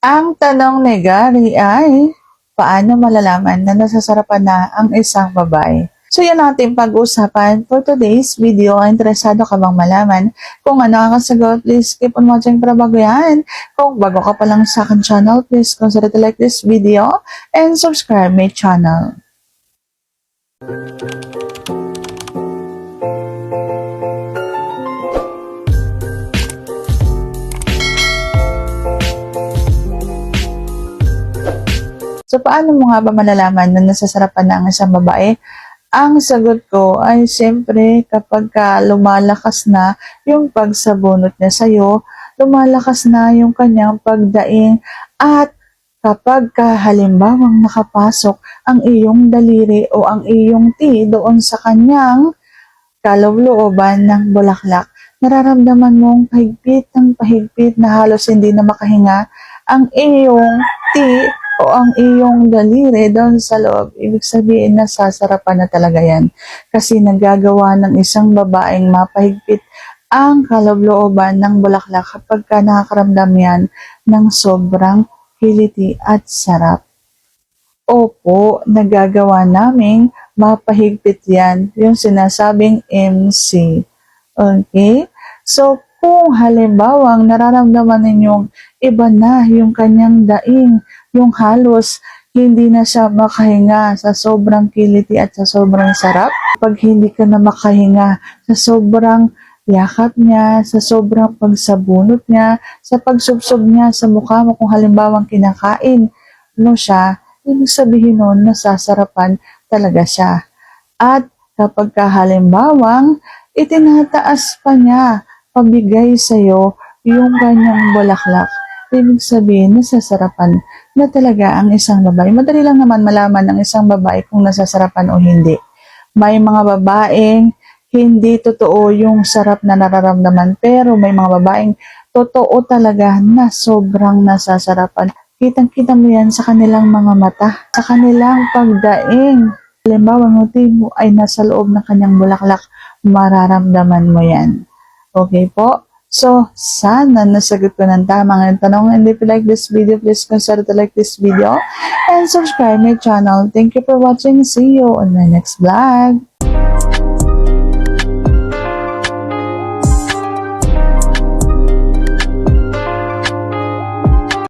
Ang tanong ni Gary ay, paano malalaman na nasasarapan na ang isang babae? So yan ating pag-uusapan for today's video. Interesado ka bang malaman kung ano ang kasagot? Please keep on watching para bago yan. Kung bago ka pa lang sa akin channel, please consider to like this video and subscribe my channel. So, paano mo nga ba malalaman na nasasarapan na ang isang babae? Ang sagot ko ay siyempre kapag ka lumalakas na yung pagsabunot niya sa'yo, lumalakas na yung kanyang pagdaing at kapag ka halimbawang nakapasok ang iyong daliri o ang iyong ti doon sa kanyang kalooban ng bulaklak, nararamdaman mong pahigpit ng pahigpit na halos hindi na makahinga ang iyong ti o ang iyong daliri doon sa loob, ibig sabihin na sasarapan na talaga yan. Kasi nagagawa ng isang babaeng mapahigpit ang kalooban ng bulaklak kapag ka nakakaramdam yan ng sobrang kiliti at sarap. Opo, nagagawa naming mapahigpit yan, yung sinasabing MC. Okay? So, kung halimbawang nararamdaman ninyong iba na yung kanyang daing, yung halos hindi na siya makahinga sa sobrang kiliti at sa sobrang sarap. Pag hindi ka na makahinga sa sobrang yakap niya, sa sobrang pagsabunot niya, sa pagsubsob niya sa mukha mo kung halimbawang kinakain mo siya, ibig sabihin nun nasasarapan talaga siya. At kapag kahalimbawang itinataas pa niya pabigay sa'yo yung kanyang bulaklak, ibig sabihin nasasarapan na talaga ang isang babae. Madali lang naman malaman ng isang babae kung nasasarapan o hindi. May mga babaeng hindi totoo yung sarap na nararamdaman pero may mga babaeng totoo talaga na sobrang nasasarapan. Kitang-kita mo yan sa kanilang mga mata, sa kanilang pagdaing. Halimbawa, nguti mo ay nasa loob ng kanyang bulaklak, mararamdaman mo yan. Okay po? So, sana nasagot ko ng tamang tanong. And if you like this video, please consider to like this video and subscribe my channel. Thank you for watching. See you on my next vlog.